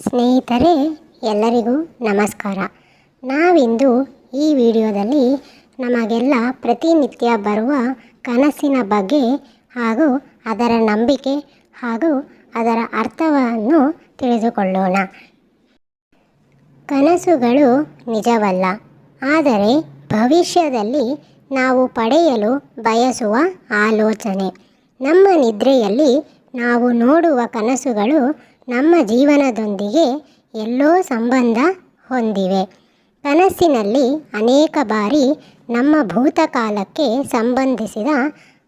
ಸ್ನೇಹಿತರೆ, ಎಲ್ಲರಿಗೂ ನಮಸ್ಕಾರ. ನಾವಿಂದು ಈ ವಿಡಿಯೋದಲ್ಲಿ ನಮಗೆಲ್ಲ ಪ್ರತಿನಿತ್ಯ ಬರುವ ಕನಸಿನ ಬಗ್ಗೆ ಹಾಗೂ ಅದರ ನಂಬಿಕೆ ಹಾಗೂ ಅದರ ಅರ್ಥವನ್ನು ತಿಳಿದುಕೊಳ್ಳೋಣ. ಕನಸುಗಳು ನಿಜವಲ್ಲ, ಆದರೆ ಭವಿಷ್ಯದಲ್ಲಿ ನಾವು ಪಡೆಯಲು ಬಯಸುವ ಆಲೋಚನೆ. ನಮ್ಮ ನಿದ್ರೆಯಲ್ಲಿ ನಾವು ನೋಡುವ ಕನಸುಗಳು ನಮ್ಮ ಜೀವನದೊಂದಿಗೆ ಎಲ್ಲೋ ಸಂಬಂಧ ಹೊಂದಿವೆ. ಕನಸಿನಲ್ಲಿ ಅನೇಕ ಬಾರಿ ನಮ್ಮ ಭೂತಕಾಲಕ್ಕೆ ಸಂಬಂಧಿಸಿದ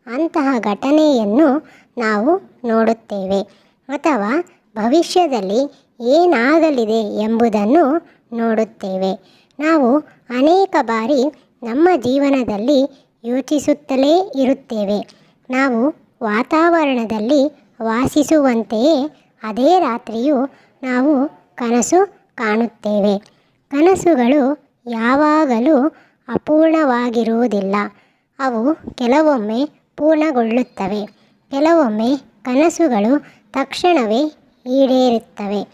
ಅಂತಹ ಘಟನೆಯನ್ನು ನಾವು ನೋಡುತ್ತೇವೆ. ಅಥವಾ ಭವಿಷ್ಯದಲ್ಲಿ ಏನಾಗಲಿದೆ ಎಂಬುದನ್ನು ನೋಡುತ್ತೇವೆ. ನಾವು ಅನೇಕ ಬಾರಿ ನಮ್ಮ ಜೀವನದಲ್ಲಿ ಯೋಚಿಸುತ್ತಲೇ ಇರುತ್ತೇವೆ. ನಾವು ವಾತಾವರಣದಲ್ಲಿ ವಾಸಿಸುವಂತೆಯೇ ಅದೇ ರಾತ್ರಿಯೂ ನಾವು ಕನಸು ಕಾಣುತ್ತೇವೆ. ಕನಸುಗಳು ಯಾವಾಗಲೂ ಅಪೂರ್ಣವಾಗಿರುವುದಿಲ್ಲ. ಅವು ಕೆಲವೊಮ್ಮೆ ಪೂರ್ಣಗೊಳ್ಳುತ್ತವೆ. ಕೆಲವೊಮ್ಮೆ ಕನಸುಗಳು ತಕ್ಷಣವೇ ಈಡೇರುತ್ತವೆ.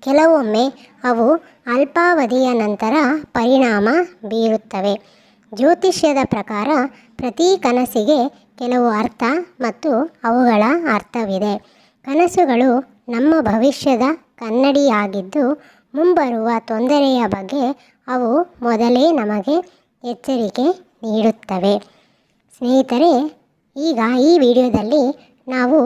ಕೆಲವೊಮ್ಮೆ ಅವು ಅಲ್ಪಾವಧಿಯ ನಂತರ ಪರಿಣಾಮ ಬೀರುತ್ತವೆ. ಜ್ಯೋತಿಷ್ಯದ ಪ್ರಕಾರ ಪ್ರತಿ ಕನಸಿಗೆ ಕೆಲವು ಅರ್ಥ ಮತ್ತು ಅವುಗಳ ಅರ್ಥವಿದೆ. ಕನಸುಗಳು ನಮ್ಮ ಭವಿಷ್ಯದ ಕನ್ನಡಿಯಾಗಿದ್ದು ಮುಂಬರುವ ತೊಂದರೆಯ ಬಗ್ಗೆ ಅವು ಮೊದಲೇ ನಮಗೆ ಎಚ್ಚರಿಕೆ ನೀಡುತ್ತವೆ. ಸ್ನೇಹಿತರೆ, ಈಗ ಈ ವಿಡಿಯೋದಲ್ಲಿ ನಾವು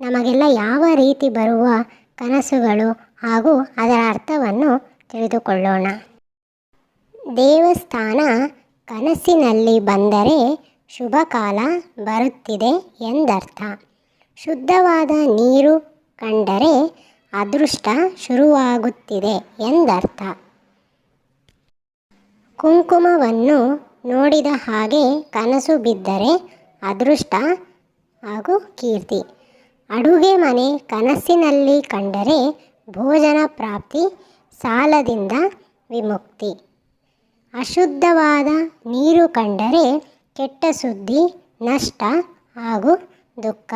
ನಮಗೆಲ್ಲ ಯಾವ ರೀತಿ ಬರುವ ಕನಸುಗಳು ಹಾಗೂ ಅದರ ಅರ್ಥವನ್ನು ತಿಳಿದುಕೊಳ್ಳೋಣ. ದೇವಸ್ಥಾನ ಕನಸಿನಲ್ಲಿ ಬಂದರೆ ಶುಭ ಕಾಲ ಬರುತ್ತಿದೆ ಎಂದರ್ಥ. ಶುದ್ಧವಾದ ನೀರು ಕಂಡರೆ ಅದೃಷ್ಟ ಶುರುವಾಗುತ್ತಿದೆ ಎಂದರ್ಥ. ಕುಂಕುಮವನ್ನು ನೋಡಿದ ಹಾಗೆ ಕನಸು ಬಿದ್ದರೆ ಅದೃಷ್ಟ ಹಾಗೂ ಕೀರ್ತಿ. ಅಡುಗೆ ಮನೆ ಕನಸಿನಲ್ಲಿ ಕಂಡರೆ ಭೋಜನ ಪ್ರಾಪ್ತಿ, ಸಾಲದಿಂದ ವಿಮುಕ್ತಿ. ಅಶುದ್ಧವಾದ ನೀರು ಕಂಡರೆ ಕೆಟ್ಟ ಸುದ್ದಿ, ನಷ್ಟ ಹಾಗೂ ದುಃಖ.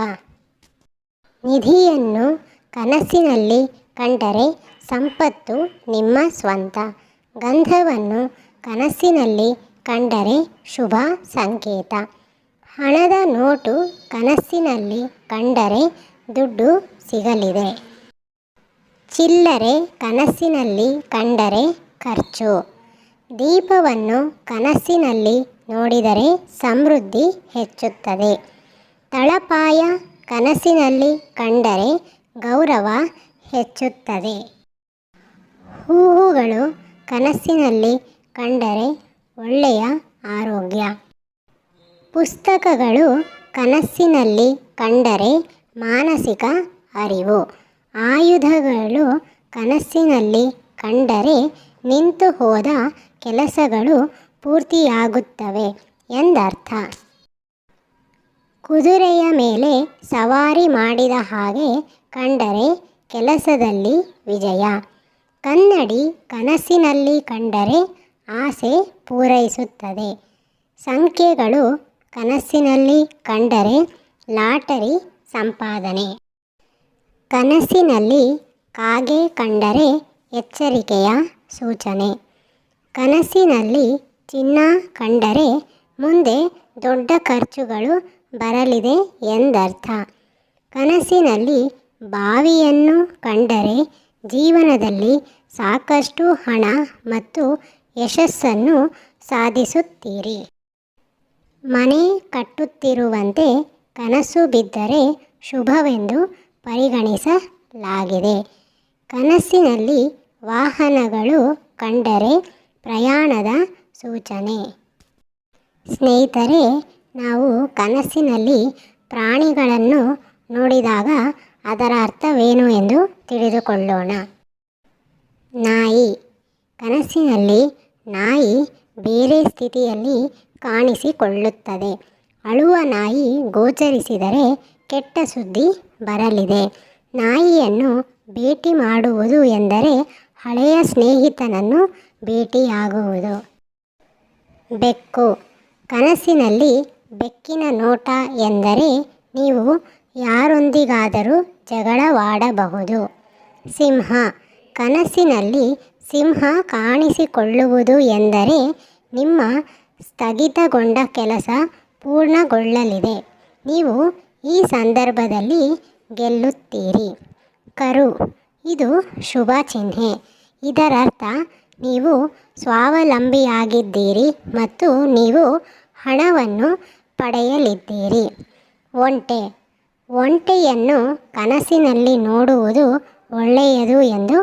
ನಿಧಿಯನ್ನು ಕನಸಿನಲ್ಲಿ ಕಂಡರೆ ಸಂಪತ್ತು ನಿಮ್ಮ ಸ್ವಂತ. ಗಂಧವನ್ನು ಕನಸಿನಲ್ಲಿ ಕಂಡರೆ ಶುಭ ಸಂಕೇತ. ಹಣದ ನೋಟು ಕನಸಿನಲ್ಲಿ ಕಂಡರೆ ದುಡ್ಡು ಸಿಗಲಿದೆ. ಚಿಲ್ಲರೆ ಕನಸಿನಲ್ಲಿ ಕಂಡರೆ ಖರ್ಚು. ದೀಪವನ್ನು ಕನಸಿನಲ್ಲಿ ನೋಡಿದರೆ ಸಮೃದ್ಧಿ ಹೆಚ್ಚುತ್ತದೆ. ತಳಪಾಯ ಕನಸಿನಲ್ಲಿ ಕಂಡರೆ ಗೌರವ ಹೆಚ್ಚುತ್ತದೆ. ಹೂವುಗಳು ಕನಸಿನಲ್ಲಿ ಕಂಡರೆ ಒಳ್ಳೆಯ ಆರೋಗ್ಯ. ಪುಸ್ತಕಗಳು ಕನಸಿನಲ್ಲಿ ಕಂಡರೆ ಮಾನಸಿಕ ಅರಿವು. ಆಯುಧಗಳು ಕನಸಿನಲ್ಲಿ ಕಂಡರೆ ನಿಂತು ಹೋದ ಕೆಲಸಗಳು ಪೂರ್ತಿಯಾಗುತ್ತವೆ ಎಂದರ್ಥ. ಕುದುರೆಯ ಮೇಲೆ ಸವಾರಿ ಮಾಡಿದ ಹಾಗೆ ಕಂಡರೆ ಕೆಲಸದಲ್ಲಿ ವಿಜಯ. ಕನ್ನಡಿ ಕನಸಿನಲ್ಲಿ ಕಂಡರೆ ಆಸೆ ಪೂರೈಸುತ್ತದೆ. ಸಂಖ್ಯೆಗಳು ಕನಸಿನಲ್ಲಿ ಕಂಡರೆ ಲಾಟರಿ ಸಂಪಾದನೆ. ಕನಸಿನಲ್ಲಿ ಕಾಗೆ ಕಂಡರೆ ಎಚ್ಚರಿಕೆಯ ಸೂಚನೆ. ಕನಸಿನಲ್ಲಿ ಚಿನ್ನ ಕಂಡರೆ ಮುಂದೆ ದೊಡ್ಡ ಖರ್ಚುಗಳು ಬರಲಿದೆ ಎಂದರ್ಥ. ಕನಸಿನಲ್ಲಿ ಬಾವಿಯನ್ನು ಕಂಡರೆ ಜೀವನದಲ್ಲಿ ಸಾಕಷ್ಟು ಹಣ ಮತ್ತು ಯಶಸ್ಸನ್ನು ಸಾಧಿಸುತ್ತೀರಿ. ಮನೆ ಕಟ್ಟುತ್ತಿರುವಂತೆ ಕನಸು ಬಿದ್ದರೆ ಶುಭವೆಂದು ಪರಿಗಣಿಸಲಾಗಿದೆ. ಕನಸಿನಲ್ಲಿ ವಾಹನಗಳು ಕಂಡರೆ ಪ್ರಯಾಣದ ಸೂಚನೆ. ಸ್ನೇಹಿತರೆ ನಾವು ಕನಸಿನಲ್ಲಿ ಪ್ರಾಣಿಗಳನ್ನು ನೋಡಿದಾಗ ಅದರ ಅರ್ಥವೇನು ಎಂದು ತಿಳಿದುಕೊಳ್ಳೋಣ. ನಾಯಿ. ಕನಸಿನಲ್ಲಿ ನಾಯಿ ಬೇರೆ ಸ್ಥಿತಿಯಲ್ಲಿ ಕಾಣಿಸಿಕೊಳ್ಳುತ್ತದೆ. ಅಳುವ ನಾಯಿ ಗೋಚರಿಸಿದರೆ ಕೆಟ್ಟ ಸುದ್ದಿ ಬರಲಿದೆ. ನಾಯಿಯನ್ನು ಭೇಟಿ ಮಾಡುವುದು ಎಂದರೆ ಹಳೆಯ ಸ್ನೇಹಿತನನ್ನು ಭೇಟಿಯಾಗುವುದು. ಬೆಕ್ಕು. ಕನಸಿನಲ್ಲಿ ಬೆಕ್ಕಿನ ನೋಟ ಎಂದರೆ ನೀವು ಯಾರೊಂದಿಗಾದರೂ ಜಗಳವಾಡಬಹುದು. ಸಿಂಹ, ಕನಸಿನಲ್ಲಿ ಸಿಂಹ ಕಾಣಿಸಿಕೊಳ್ಳುವುದು ಎಂದರೆ ನಿಮ್ಮ ಸ್ಥಗಿತಗೊಂಡ ಕೆಲಸ ಪೂರ್ಣಗೊಳ್ಳಲಿದೆ. ನೀವು ಈ ಸಂದರ್ಭದಲ್ಲಿ ಗೆಲ್ಲುತ್ತೀರಿ. ಕರು, ಇದು ಶುಭ ಚಿಹ್ನೆ. ಇದರರ್ಥ, ನೀವು ಸ್ವಾವಲಂಬಿಯಾಗಿದ್ದೀರಿ ಮತ್ತು ನೀವು ಹಣವನ್ನು ಪಡೆಯಲಿದ್ದೀರಿ. ಒಂಟೆ. ಒಂಟೆಯನ್ನು ಕನಸಿನಲ್ಲಿ ನೋಡುವುದು ಒಳ್ಳೆಯದು ಎಂದು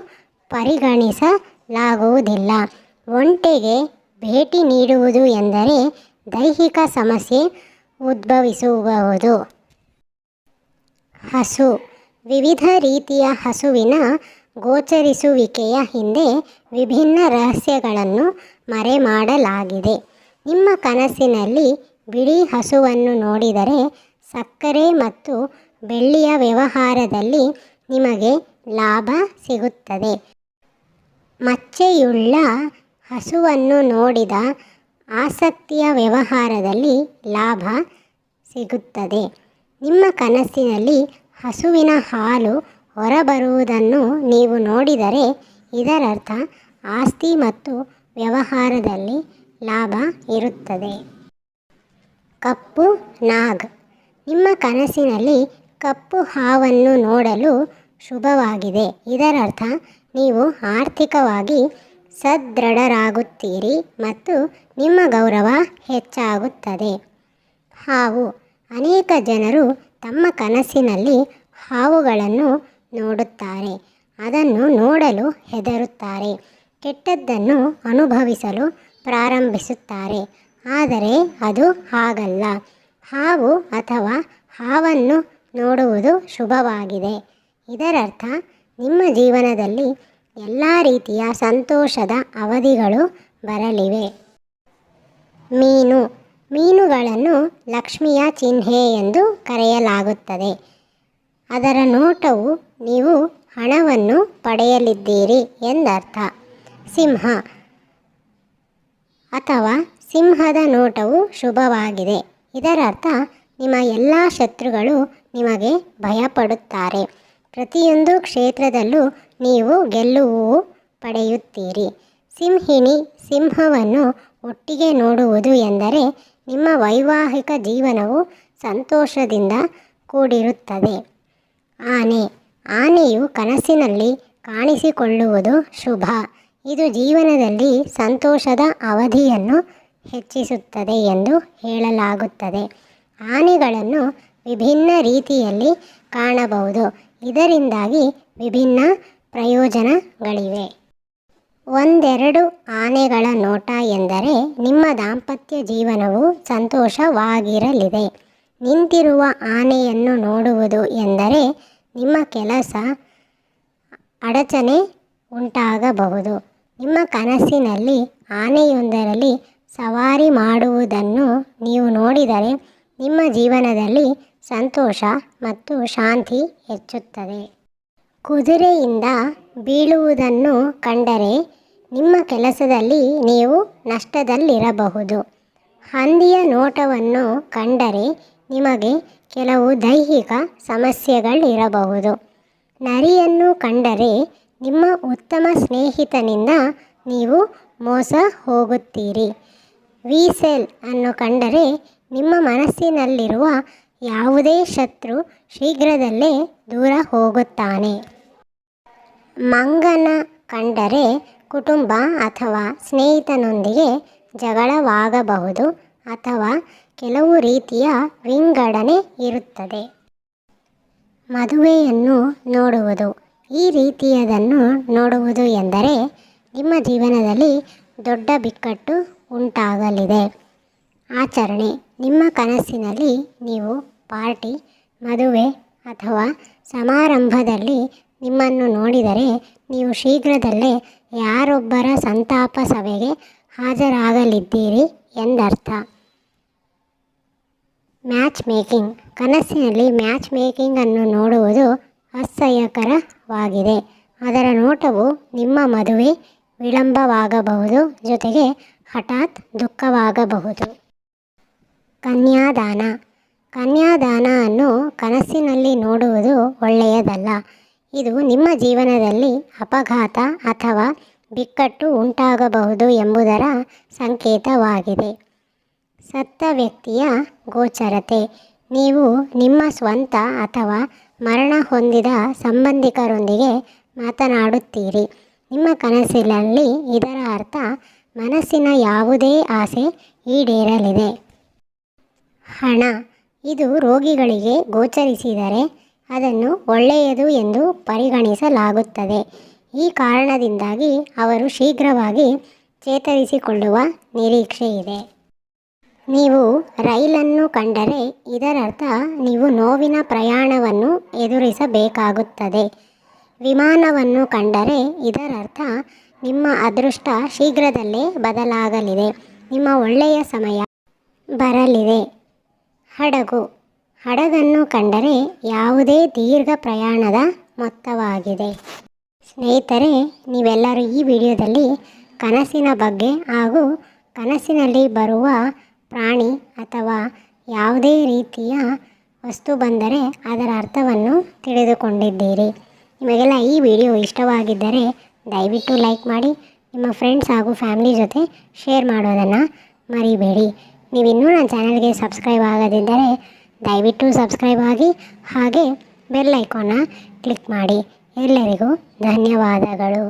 ಪರಿಗಣಿಸಲಾಗುವುದಿಲ್ಲ. ಒಂಟೆಗೆ ಭೇಟಿ ನೀಡುವುದು ಎಂದರೆ ದೈಹಿಕ ಸಮಸ್ಯೆ ಉದ್ಭವಿಸುವುದು ಹಸು. ವಿವಿಧ ರೀತಿಯ ಹಸುವಿನ ಗೋಚರಿಸುವಿಕೆಯ ಹಿಂದೆ ವಿಭಿನ್ನ ರಹಸ್ಯಗಳನ್ನು ಮರೆಮಾಡಲಾಗಿದೆ. ನಿಮ್ಮ ಕನಸಿನಲ್ಲಿ ಬಿಳಿ ಹಸುವನ್ನು ನೋಡಿದರೆ ಸಕ್ಕರೆ ಮತ್ತು ಬೆಳ್ಳಿಯ ವ್ಯವಹಾರದಲ್ಲಿ ನಿಮಗೆ ಲಾಭ ಸಿಗುತ್ತದೆ. ಮಚ್ಚೆಯುಳ್ಳ ಹಸುವನ್ನು ನೋಡಿದ ಆಸಕ್ತಿಯ ವ್ಯವಹಾರದಲ್ಲಿ ಲಾಭ ಸಿಗುತ್ತದೆ. ನಿಮ್ಮ ಕನಸಿನಲ್ಲಿ ಹಸುವಿನ ಹಾಲು ಹೊರಬರುವುದನ್ನು ನೀವು ನೋಡಿದರೆ ಇದರರ್ಥ ಆಸ್ತಿ ಮತ್ತು ವ್ಯವಹಾರದಲ್ಲಿ ಲಾಭ ಇರುತ್ತದೆ. ಕಪ್ಪು ನಾಗ್. ನಿಮ್ಮ ಕನಸಿನಲ್ಲಿ ಕಪ್ಪು ಹಾವನ್ನು ನೋಡಲು ಶುಭವಾಗಿದೆ. ಇದರರ್ಥ, ನೀವು ಆರ್ಥಿಕವಾಗಿ ಸದೃಢರಾಗುತ್ತೀರಿ ಮತ್ತು ನಿಮ್ಮ ಗೌರವ ಹೆಚ್ಚಾಗುತ್ತದೆ. ಹಾವು. ಅನೇಕ ಜನರು ತಮ್ಮ ಕನಸಿನಲ್ಲಿ ಹಾವುಗಳನ್ನು ನೋಡುತ್ತಾರೆ. ಅದನ್ನು ನೋಡಲು ಹೆದರುತ್ತಾರೆ. ಕೆಟ್ಟದ್ದನ್ನು ಅನುಭವಿಸಲು ಪ್ರಾರಂಭಿಸುತ್ತಾರೆ. ಆದರೆ ಅದು ಹಾಗಲ್ಲ. ಹಾವು ಅಥವಾ ಹಾವನ್ನು ನೋಡುವುದು ಶುಭವಾಗಿದೆ. ಇದರರ್ಥ, ನಿಮ್ಮ ಜೀವನದಲ್ಲಿ ಎಲ್ಲ ರೀತಿಯ ಸಂತೋಷದ ಅವಧಿಗಳು ಬರಲಿವೆ. ಮೀನು. ಮೀನುಗಳನ್ನು ಲಕ್ಷ್ಮಿಯ ಚಿಹ್ನೆ ಎಂದು ಕರೆಯಲಾಗುತ್ತದೆ. ಅದರ ನೋಟವು, ನೀವು ಹಣವನ್ನು ಪಡೆಯಲಿದ್ದೀರಿ ಎಂದರ್ಥ. ಸಿಂಹ. ಅಥವಾ ಸಿಂಹದ ನೋಟವು ಶುಭವಾಗಿದೆ. ಇದರರ್ಥ, ನಿಮ್ಮ ಎಲ್ಲ ಶತ್ರುಗಳು ನಿಮಗೆ ಭಯಪಡುತ್ತಾರೆ. ಪ್ರತಿಯೊಂದು ಕ್ಷೇತ್ರದಲ್ಲೂ ನೀವು ಗೆಲುವು ಪಡೆಯುತ್ತೀರಿ. ಸಿಂಹಿಣಿ ಸಿಂಹವನ್ನು ಒಟ್ಟಿಗೆ ನೋಡುವುದು ಎಂದರೆ ನಿಮ್ಮ ವೈವಾಹಿಕ ಜೀವನವು ಸಂತೋಷದಿಂದ ಕೂಡಿರುತ್ತದೆ. ಆನೆ, ಆನೆಯು ಕನಸಿನಲ್ಲಿ ಕಾಣಿಸಿಕೊಳ್ಳುವುದು ಶುಭ. ಇದು ಜೀವನದಲ್ಲಿ ಸಂತೋಷದ ಅವಧಿಯನ್ನು ಹೆಚ್ಚಿಸುತ್ತದೆ ಎಂದು ಹೇಳಲಾಗುತ್ತದೆ. ಆನೆಗಳನ್ನು ವಿಭಿನ್ನ ರೀತಿಯಲ್ಲಿ ಕಾಣಬಹುದು. ಇದರಿಂದಾಗಿ ವಿಭಿನ್ನ ಪ್ರಯೋಜನಗಳಿವೆ. ಒಂದೆರಡು ಆನೆಗಳ ನೋಟ ಎಂದರೆ ನಿಮ್ಮ ದಾಂಪತ್ಯ ಜೀವನವು ಸಂತೋಷವಾಗಿರಲಿದೆ. ನಿಂತಿರುವ ಆನೆಯನ್ನು ನೋಡುವುದು ಎಂದರೆ ನಿಮ್ಮ ಕೆಲಸ ಅಡಚಣೆ ಉಂಟಾಗಬಹುದು. ನಿಮ್ಮ ಕನಸಿನಲ್ಲಿ ಆನೆಯೊಂದರಲ್ಲಿ ಸವಾರಿ ಮಾಡುವುದನ್ನು ನೀವು ನೋಡಿದರೆ ನಿಮ್ಮ ಜೀವನದಲ್ಲಿ ಸಂತೋಷ ಮತ್ತು ಶಾಂತಿ ಹೆಚ್ಚುತ್ತದೆ. ಕುದುರೆಯಿಂದ ಬೀಳುವುದನ್ನು ಕಂಡರೆ ನಿಮ್ಮ ಕೆಲಸದಲ್ಲಿ ನೀವು ನಷ್ಟದಲ್ಲಿರಬಹುದು. ಹಂದಿಯ ನೋಟವನ್ನು ಕಂಡರೆ ನಿಮಗೆ ಕೆಲವು ದೈಹಿಕ ಸಮಸ್ಯೆಗಳಿರಬಹುದು. ನರಿಯನ್ನು ಕಂಡರೆ ನಿಮ್ಮ ಉತ್ತಮ ಸ್ನೇಹಿತನಿಂದ ನೀವು ಮೋಸ ಹೋಗುತ್ತೀರಿ. ವೀಸೆಲ್ ಅನ್ನು ಕಂಡರೆ ನಿಮ್ಮ ಮನಸ್ಸಿನಲ್ಲಿರುವ ಯಾವುದೇ ಶತ್ರು ಶೀಘ್ರದಲ್ಲೇ ದೂರ ಹೋಗುತ್ತಾನೆ. ಮಂಗನ ಕಂಡರೆ ಕುಟುಂಬ ಅಥವಾ ಸ್ನೇಹಿತನೊಂದಿಗೆ ಜಗಳವಾಗಬಹುದು ಅಥವಾ ಕೆಲವು ರೀತಿಯ ವಿಂಗಡಣೆ ಇರುತ್ತದೆ. ಮದುವೆಯನ್ನು ನೋಡುವುದು. ಈ ರೀತಿಯದನ್ನು ನೋಡುವುದು ಎಂದರೆ ನಿಮ್ಮ ಜೀವನದಲ್ಲಿ ದೊಡ್ಡ ಬಿಕ್ಕಟ್ಟು ಉಂಟಾಗಲಿದೆ. ಆಚರಣೆ. ನಿಮ್ಮ ಕನಸಿನಲ್ಲಿ ನೀವು ಪಾರ್ಟಿ, ಮದುವೆ ಅಥವಾ ಸಮಾರಂಭದಲ್ಲಿ ನಿಮ್ಮನ್ನು ನೋಡಿದರೆ ನೀವು ಶೀಘ್ರದಲ್ಲೇ ಯಾರೊಬ್ಬರ ಸಂತಾಪ ಸಭೆಗೆ ಹಾಜರಾಗಲಿದ್ದೀರಿ ಎಂದರ್ಥ. ಮ್ಯಾಚ್ ಮೇಕಿಂಗ್ ಕನಸಿನಲ್ಲಿ ಮ್ಯಾಚ್ ಮೇಕಿಂಗನ್ನು ನೋಡುವುದು ಅಸಹ್ಯಕರವಾಗಿದೆ. ಅದರ ನೋಟವು ನಿಮ್ಮ ಮದುವೆ ವಿಳಂಬವಾಗಬಹುದು ಜೊತೆಗೆ ಹಠಾತ್ ದುಃಖವಾಗಬಹುದು. ಕನ್ಯಾದಾನ. ಕನ್ಯಾದಾನ ಅನ್ನು ಕನಸಿನಲ್ಲಿ ನೋಡುವುದು ಒಳ್ಳೆಯದಲ್ಲ. ಇದು ನಿಮ್ಮ ಜೀವನದಲ್ಲಿ ಅಪಘಾತ ಅಥವಾ ಬಿಕ್ಕಟ್ಟು ಉಂಟಾಗಬಹುದು ಎಂಬುದರ ಸಂಕೇತವಾಗಿದೆ. ಸತ್ತ ವ್ಯಕ್ತಿಯ ಗೋಚರತೆ. ನೀವು ನಿಮ್ಮ ಸ್ವಂತ ಅಥವಾ ಮರಣ ಹೊಂದಿದ ಸಂಬಂಧಿಕರೊಂದಿಗೆ ಮಾತನಾಡುತ್ತೀರಿ. ನಿಮ್ಮ ಕನಸಿನಲ್ಲಿ ಇದರ ಅರ್ಥ ಮನಸ್ಸಿನ ಯಾವುದೇ ಆಸೆ ಈಡೇರಲಿದೆ. ಹಣ, ಇದು ರೋಗಿಗಳಿಗೆ ಗೋಚರಿಸಿದರೆ ಅದನ್ನು ಒಳ್ಳೆಯದು ಎಂದು ಪರಿಗಣಿಸಲಾಗುತ್ತದೆ. ಈ ಕಾರಣದಿಂದಾಗಿ ಅವರು ಶೀಘ್ರವಾಗಿ ಚೇತರಿಸಿಕೊಳ್ಳುವ ನಿರೀಕ್ಷೆ ಇದೆ. ನೀವು ರೈಲನ್ನು ಕಂಡರೆ ಇದರರ್ಥ ನೀವು ನೋವಿನ ಪ್ರಯಾಣವನ್ನು ಎದುರಿಸಬೇಕಾಗುತ್ತದೆ. ವಿಮಾನವನ್ನು ಕಂಡರೆ ಇದರರ್ಥ ನಿಮ್ಮ ಅದೃಷ್ಟ ಶೀಘ್ರದಲ್ಲೇ ಬದಲಾಗಲಿದೆ. ನಿಮ್ಮ ಒಳ್ಳೆಯ ಸಮಯ ಬರಲಿದೆ. ಹಡಗು. ಹಡಗನ್ನು ಕಂಡರೆ ಯಾವುದೇ ದೀರ್ಘ ಪ್ರಯಾಣದ ಮೊತ್ತವಾಗಿದೆ. ಸ್ನೇಹಿತರೆ, ನೀವೆಲ್ಲರೂ ಈ ವಿಡಿಯೋದಲ್ಲಿ ಕನಸಿನ ಬಗ್ಗೆ ಹಾಗೂ ಕನಸಿನಲ್ಲಿ ಬರುವ ಪ್ರಾಣಿ ಅಥವಾ ಯಾವುದೇ ರೀತಿಯ ವಸ್ತು ಬಂದರೆ ಅದರ ಅರ್ಥವನ್ನು ತಿಳಿದುಕೊಂಡಿದ್ದೀರಿ. ನಿಮಗೆಲ್ಲ ಈ ವಿಡಿಯೋ ಇಷ್ಟವಾಗಿದ್ದರೆ ದಯವಿಟ್ಟು ಲೈಕ್ ಮಾಡಿ, ನಿಮ್ಮ ಫ್ರೆಂಡ್ಸ್ ಹಾಗೂ ಫ್ಯಾಮಿಲಿ ಜೊತೆ ಶೇರ್ ಮಾಡೋದನ್ನು ಮರಿಬೇಡಿ. ನೀವಿನ್ನೂ ನನ್ನ ಚಾನಲ್ಗೆ ಸಬ್ಸ್ಕ್ರೈಬ್ ಆಗದಿದ್ದರೆ ದಯವಿಟ್ಟು ಸಬ್ಸ್ಕ್ರೈಬ್ ಆಗಿ, ಹಾಗೆ ಬೆಲ್ ಐಕಾನ್ನ ಕ್ಲಿಕ್ ಮಾಡಿ. ಎಲ್ಲರಿಗೂ ಧನ್ಯವಾದಗಳು.